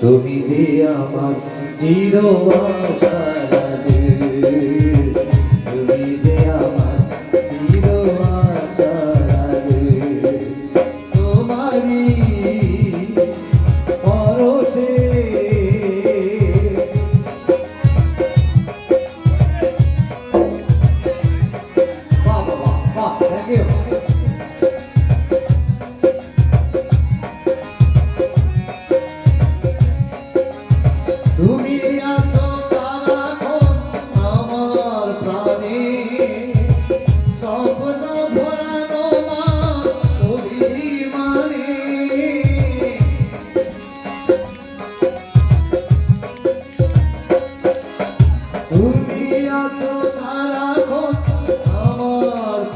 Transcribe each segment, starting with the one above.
তুমি যে আমার জিরো আশা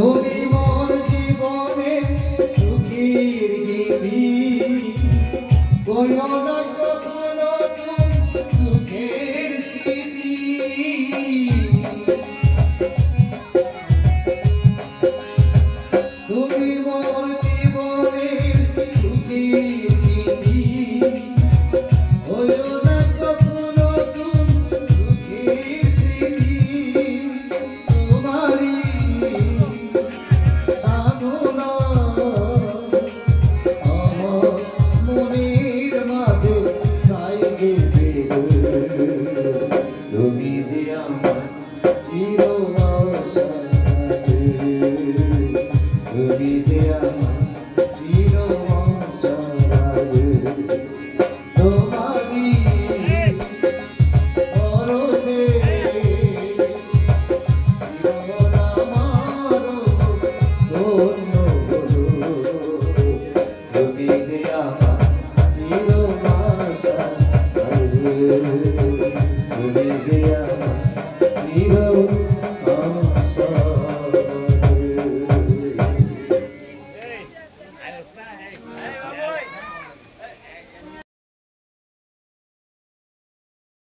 তুমি মোর জীবনে সুখীর গিরি বলো না কপাল সুখের স্থিতি Yeah.